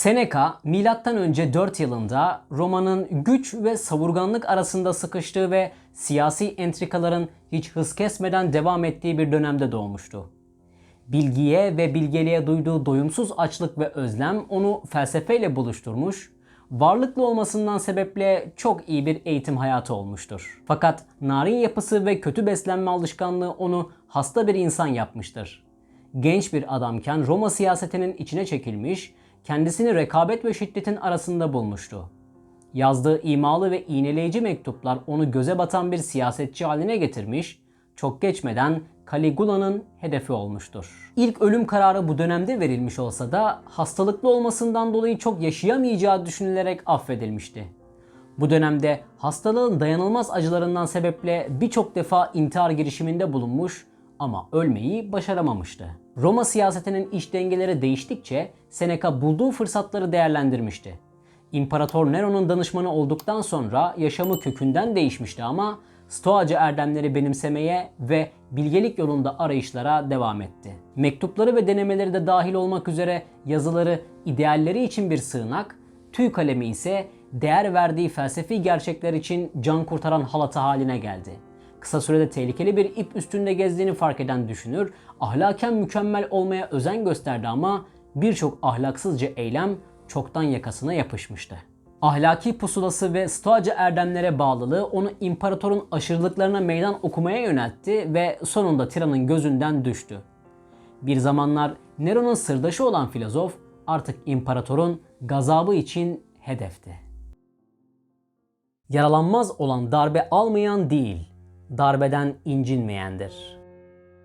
Seneca M.Ö. 4 yılında Roma'nın güç ve savurganlık arasında sıkıştığı ve siyasi entrikaların hiç hız kesmeden devam ettiği bir dönemde doğmuştu. Bilgiye ve bilgeliğe duyduğu doyumsuz açlık ve özlem onu felsefeyle buluşturmuş, varlıklı olmasından sebeple çok iyi bir eğitim hayatı olmuştur. Fakat narin yapısı ve kötü beslenme alışkanlığı onu hasta bir insan yapmıştır. Genç bir adamken Roma siyasetinin içine çekilmiş, kendisini rekabet ve şiddetin arasında bulmuştu. Yazdığı imalı ve iğneleyici mektuplar onu göze batan bir siyasetçi haline getirmiş, çok geçmeden Caligula'nın hedefi olmuştur. İlk ölüm kararı bu dönemde verilmiş olsa da hastalıklı olmasından dolayı çok yaşayamayacağı düşünülerek affedilmişti. Bu dönemde hastalığın dayanılmaz acılarından sebeple birçok defa intihar girişiminde bulunmuş ama ölmeyi başaramamıştı. Roma siyasetinin iş dengeleri değiştikçe Seneca bulduğu fırsatları değerlendirmişti. İmparator Nero'nun danışmanı olduktan sonra yaşamı kökünden değişmişti ama Stoacı erdemleri benimsemeye ve bilgelik yolunda arayışlara devam etti. Mektupları ve denemeleri de dahil olmak üzere yazıları idealleri için bir sığınak, tüy kalemi ise değer verdiği felsefi gerçekler için can kurtaran halatı haline geldi. Kısa sürede tehlikeli bir ip üstünde gezdiğini fark eden düşünür, ahlaken mükemmel olmaya özen gösterdi ama birçok ahlaksızca eylem çoktan yakasına yapışmıştı. Ahlaki pusulası ve stoacı erdemlere bağlılığı onu imparatorun aşırılıklarına meydan okumaya yöneltti ve sonunda tiranın gözünden düştü. Bir zamanlar Nero'nun sırdaşı olan filozof artık imparatorun gazabı için hedefti. Yaralanmaz olan darbe almayan değil, darbeden incinmeyendir.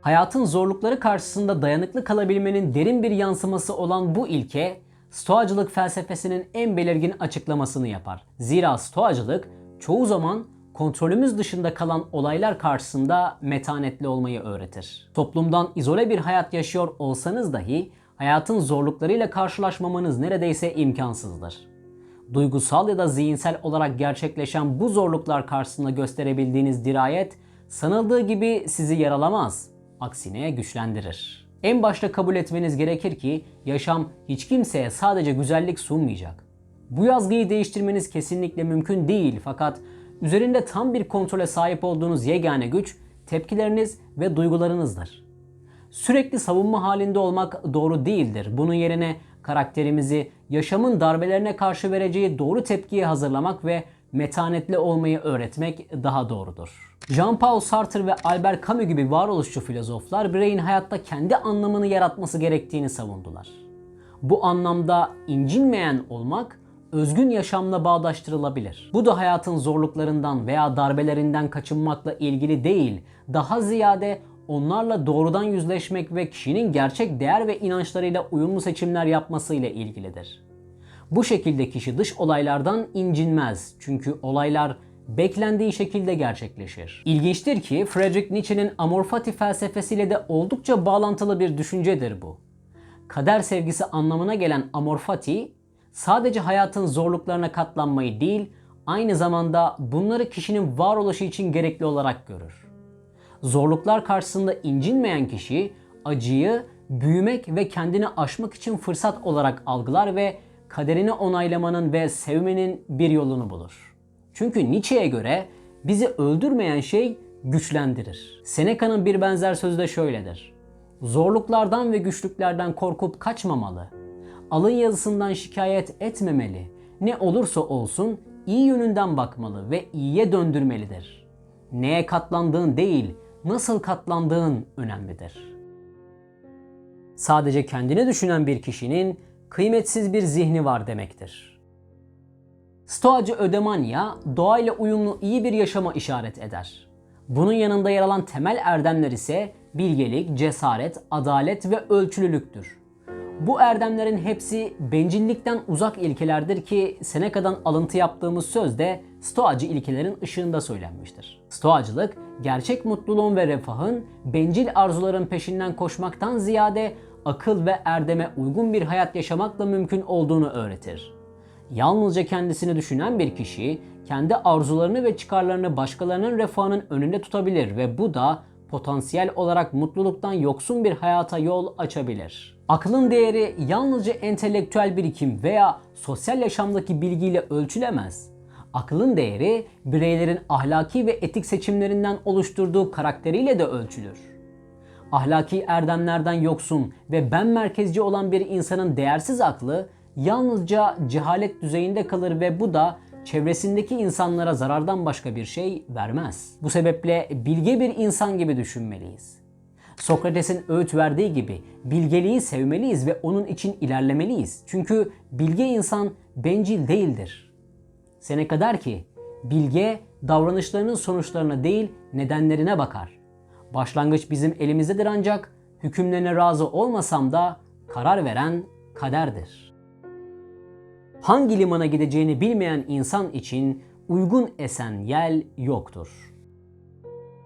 Hayatın zorlukları karşısında dayanıklı kalabilmenin derin bir yansıması olan bu ilke, Stoacılık felsefesinin en belirgin açıklamasını yapar. Zira Stoacılık çoğu zaman kontrolümüz dışında kalan olaylar karşısında metanetli olmayı öğretir. Toplumdan izole bir hayat yaşıyor olsanız dahi hayatın zorluklarıyla karşılaşmamanız neredeyse imkansızdır. Duygusal ya da zihinsel olarak gerçekleşen bu zorluklar karşısında gösterebildiğiniz dirayet sanıldığı gibi sizi yaralamaz, aksine güçlendirir. En başta kabul etmeniz gerekir ki yaşam hiç kimseye sadece güzellik sunmayacak. Bu yazgıyı değiştirmeniz kesinlikle mümkün değil fakat üzerinde tam bir kontrole sahip olduğunuz yegane güç tepkileriniz ve duygularınızdır. Sürekli savunma halinde olmak doğru değildir. Bunun yerine karakterimizi yaşamın darbelerine karşı vereceği doğru tepkiye hazırlamak ve metanetli olmayı öğretmek daha doğrudur. Jean-Paul Sartre ve Albert Camus gibi varoluşçu filozoflar bireyin hayatta kendi anlamını yaratması gerektiğini savundular. Bu anlamda incinmeyen olmak özgün yaşamla bağdaştırılabilir. Bu da hayatın zorluklarından veya darbelerinden kaçınmakla ilgili değil, daha ziyade onlarla doğrudan yüzleşmek ve kişinin gerçek değer ve inançlarıyla uyumlu seçimler yapmasıyla ilgilidir. Bu şekilde kişi dış olaylardan incinmez. Çünkü olaylar beklendiği şekilde gerçekleşir. İlginçtir ki Friedrich Nietzsche'nin amor fati felsefesiyle de oldukça bağlantılı bir düşüncedir bu. Kader sevgisi anlamına gelen amor fati sadece hayatın zorluklarına katlanmayı değil, aynı zamanda bunları kişinin varoluşu için gerekli olarak görür. Zorluklar karşısında incinmeyen kişi acıyı büyümek ve kendini aşmak için fırsat olarak algılar ve kaderini onaylamanın ve sevmenin bir yolunu bulur. Çünkü Nietzsche'ye göre bizi öldürmeyen şey güçlendirir. Seneca'nın bir benzer sözü de şöyledir. Zorluklardan ve güçlüklerden korkup kaçmamalı. Alın yazısından şikayet etmemeli. Ne olursa olsun iyi yönünden bakmalı ve iyiye döndürmelidir. Neye katlandığın değil, nasıl katlandığın önemlidir. Sadece kendini düşünen bir kişinin kıymetsiz bir zihni var demektir. Stoacı ödemanya doğayla uyumlu iyi bir yaşama işaret eder. Bunun yanında yer alan temel erdemler ise bilgelik, cesaret, adalet ve ölçülülüktür. Bu erdemlerin hepsi bencillikten uzak ilkelerdir ki Seneca'dan alıntı yaptığımız söz de Stoacı ilkelerin ışığında söylenmiştir. Stoacılık, gerçek mutluluğun ve refahın bencil arzuların peşinden koşmaktan ziyade akıl ve erdeme uygun bir hayat yaşamakla mümkün olduğunu öğretir. Yalnızca kendisini düşünen bir kişi kendi arzularını ve çıkarlarını başkalarının refahının önünde tutabilir ve bu da potansiyel olarak mutluluktan yoksun bir hayata yol açabilir. Aklın değeri yalnızca entelektüel birikim veya sosyal yaşamdaki bilgiyle ölçülemez. Aklın değeri bireylerin ahlaki ve etik seçimlerinden oluşturduğu karakteriyle de ölçülür. Ahlaki erdemlerden yoksun ve ben merkezci olan bir insanın değersiz aklı yalnızca cehalet düzeyinde kalır ve bu da çevresindeki insanlara zarardan başka bir şey vermez. Bu sebeple bilge bir insan gibi düşünmeliyiz. Sokrates'in öğüt verdiği gibi bilgeliği sevmeliyiz ve onun için ilerlemeliyiz. Çünkü bilge insan bencil değildir. Seneca der ki, bilge davranışlarının sonuçlarına değil nedenlerine bakar. Başlangıç bizim elimizdedir ancak hükümlerine razı olmasam da karar veren kaderdir. Hangi limana gideceğini bilmeyen insan için uygun esen yel yoktur.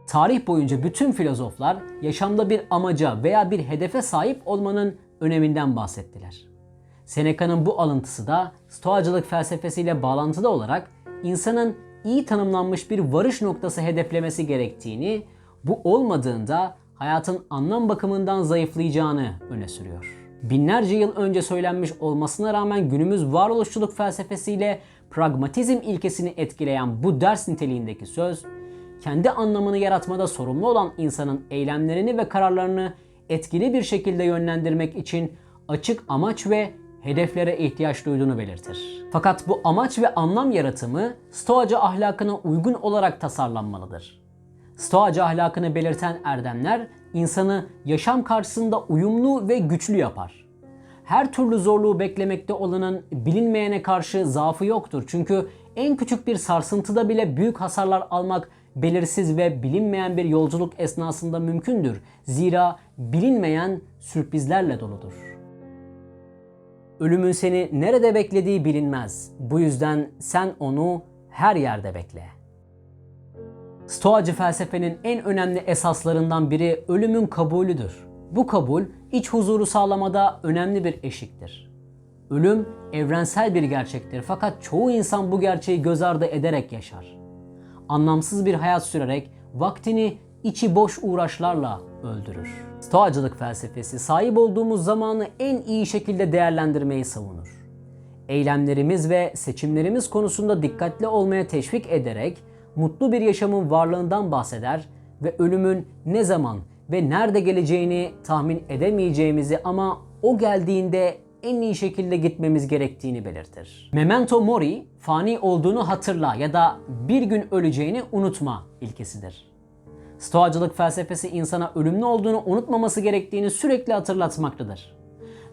Tarih boyunca bütün filozoflar yaşamda bir amaca veya bir hedefe sahip olmanın öneminden bahsettiler. Seneca'nın bu alıntısı da Stoacılık felsefesiyle bağlantılı olarak insanın iyi tanımlanmış bir varış noktası hedeflemesi gerektiğini, bu olmadığında hayatın anlam bakımından zayıflayacağını öne sürüyor. Binlerce yıl önce söylenmiş olmasına rağmen günümüz varoluşçuluk felsefesiyle pragmatizm ilkesini etkileyen bu ders niteliğindeki söz, kendi anlamını yaratmada sorumlu olan insanın eylemlerini ve kararlarını etkili bir şekilde yönlendirmek için açık amaç ve hedeflere ihtiyaç duyduğunu belirtir. Fakat bu amaç ve anlam yaratımı Stoacı ahlakına uygun olarak tasarlanmalıdır. Stoacı ahlakını belirten erdemler insanı yaşam karşısında uyumlu ve güçlü yapar. Her türlü zorluğu beklemekte olanın bilinmeyene karşı zaafı yoktur. Çünkü en küçük bir sarsıntıda bile büyük hasarlar almak belirsiz ve bilinmeyen bir yolculuk esnasında mümkündür. Zira bilinmeyen sürprizlerle doludur. Ölümün seni nerede beklediği bilinmez. Bu yüzden sen onu her yerde bekle. Stoacı felsefenin en önemli esaslarından biri ölümün kabulüdür. Bu kabul iç huzuru sağlamada önemli bir eşiktir. Ölüm evrensel bir gerçektir fakat çoğu insan bu gerçeği göz ardı ederek yaşar. Anlamsız bir hayat sürerek vaktini içi boş uğraşlarla öldürür. Stoacılık felsefesi sahip olduğumuz zamanı en iyi şekilde değerlendirmeyi savunur. Eylemlerimiz ve seçimlerimiz konusunda dikkatli olmaya teşvik ederek mutlu bir yaşamın varlığından bahseder ve ölümün ne zaman ve nerede geleceğini tahmin edemeyeceğimizi ama o geldiğinde en iyi şekilde gitmemiz gerektiğini belirtir. Memento mori, fani olduğunu hatırla ya da bir gün öleceğini unutma ilkesidir. Stoacılık felsefesi insana ölümlü olduğunu unutmaması gerektiğini sürekli hatırlatmaktadır.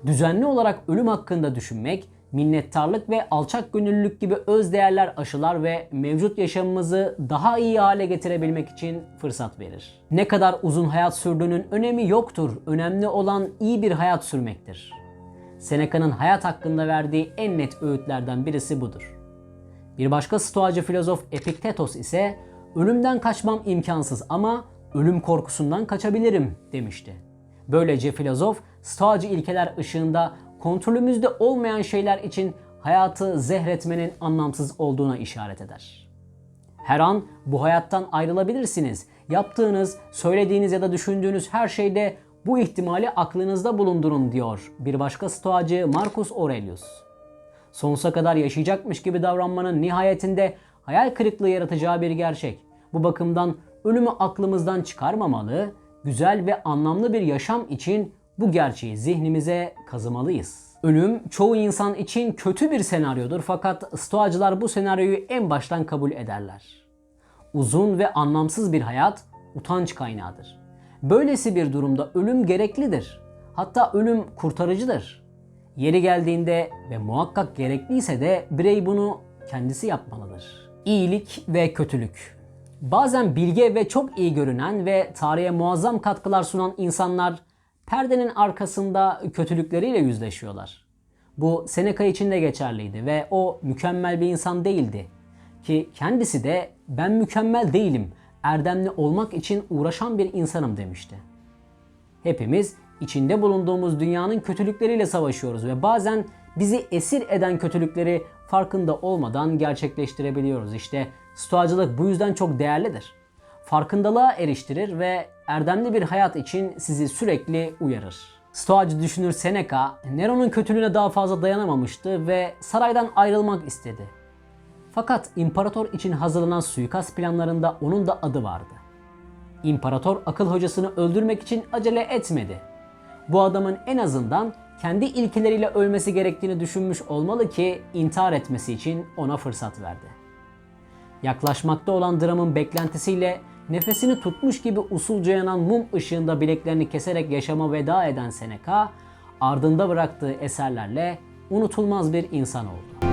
Düzenli olarak ölüm hakkında düşünmek, minnettarlık ve alçak gönüllülük gibi öz değerler aşılar ve mevcut yaşamımızı daha iyi hale getirebilmek için fırsat verir. Ne kadar uzun hayat sürdüğünün önemi yoktur. Önemli olan iyi bir hayat sürmektir. Seneca'nın hayat hakkında verdiği en net öğütlerden birisi budur. Bir başka stoacı filozof Epiktetos ise ölümden kaçmam imkansız ama ölüm korkusundan kaçabilirim demişti. Böylece filozof stoacı ilkeler ışığında kontrolümüzde olmayan şeyler için hayatı zehretmenin anlamsız olduğuna işaret eder. Her an bu hayattan ayrılabilirsiniz. Yaptığınız, söylediğiniz ya da düşündüğünüz her şeyde bu ihtimali aklınızda bulundurun diyor bir başka stoacı Marcus Aurelius. Sonsuza kadar yaşayacakmış gibi davranmanın nihayetinde hayal kırıklığı yaratacağı bir gerçek. Bu bakımdan ölümü aklımızdan çıkarmamalı, güzel ve anlamlı bir yaşam için bu gerçeği zihnimize kazımalıyız. Ölüm çoğu insan için kötü bir senaryodur fakat stoacılar bu senaryoyu en baştan kabul ederler. Uzun ve anlamsız bir hayat utanç kaynağıdır. Böylesi bir durumda ölüm gereklidir. Hatta ölüm kurtarıcıdır. Yeri geldiğinde ve muhakkak gerekliyse de birey bunu kendisi yapmalıdır. İyilik ve kötülük. Bazen bilge ve çok iyi görünen ve tarihe muazzam katkılar sunan insanlar perdenin arkasında kötülükleriyle yüzleşiyorlar. Bu Seneca için de geçerliydi ve o mükemmel bir insan değildi. Ki kendisi de ben mükemmel değilim, erdemli olmak için uğraşan bir insanım demişti. Hepimiz içinde bulunduğumuz dünyanın kötülükleriyle savaşıyoruz ve bazen bizi esir eden kötülükleri farkında olmadan gerçekleştirebiliyoruz. İşte stoacılık bu yüzden çok değerlidir. Farkındalığa eriştirir ve erdemli bir hayat için sizi sürekli uyarır. Stoacı düşünür Seneca, Nero'nun kötülüğüne daha fazla dayanamamıştı ve saraydan ayrılmak istedi. Fakat imparator için hazırlanan suikast planlarında onun da adı vardı. İmparator akıl hocasını öldürmek için acele etmedi. Bu adamın en azından kendi ilkeleriyle ölmesi gerektiğini düşünmüş olmalı ki intihar etmesi için ona fırsat verdi. Yaklaşmakta olan dramın beklentisiyle nefesini tutmuş gibi usulca yanan mum ışığında bileklerini keserek yaşama veda eden Seneca, ardında bıraktığı eserlerle unutulmaz bir insan oldu.